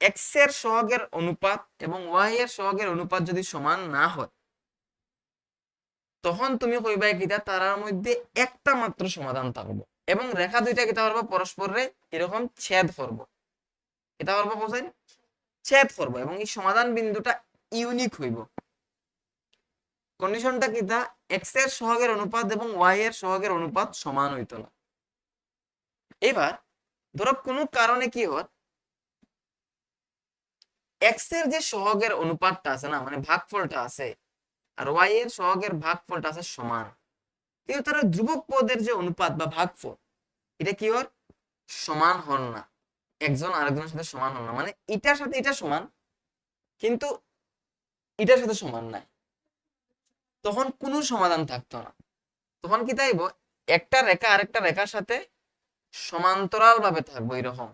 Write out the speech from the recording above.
এক্সের সহগের অনুপাত এবং ওয়াই এর সহগের অনুপাত যদি সমান না হয়, তখন তুমি কইবা কিতা তারার মধ্যে একটা মাত্র সমাধান থাকব এবং রেখা দুইটা কিতা পারব পরস্পরে এরকম ছেদ করব। এটা পারব বোঝাই? ছেদ করব এবং এই সমাধান বিন্দুটা ইউনিক হইব। কন্ডিশনটা কিতা এক্সের সহগের অনুপাত এবং ওয়াই এর সহগের অনুপাত সমান হইতো না। এবার, ধরো কোনো কারণে কি হয় এক্সের যে সহগের অনুপাতটা আছে না মানে ভাগফলটা আছে, আর ওয়াই এর সহগের ভাগফলটা আছে সমান। কিন্তু তার ধ্রুবক পদের যে অনুপাত বা ভাগফল, এটা কি হর সমান হন না। একজন আরেকজনের সাথে সমান হন না। মানে এটার সাথে এটা সমান, কিন্তু এটার সাথে সমান নাই। তখন কোনো সমাধান থাকতো না। তখন কি তাইব? একটা রেখা আরেকটা রেখার সাথে সমান্তরাল ভাবে থাকব এরকম।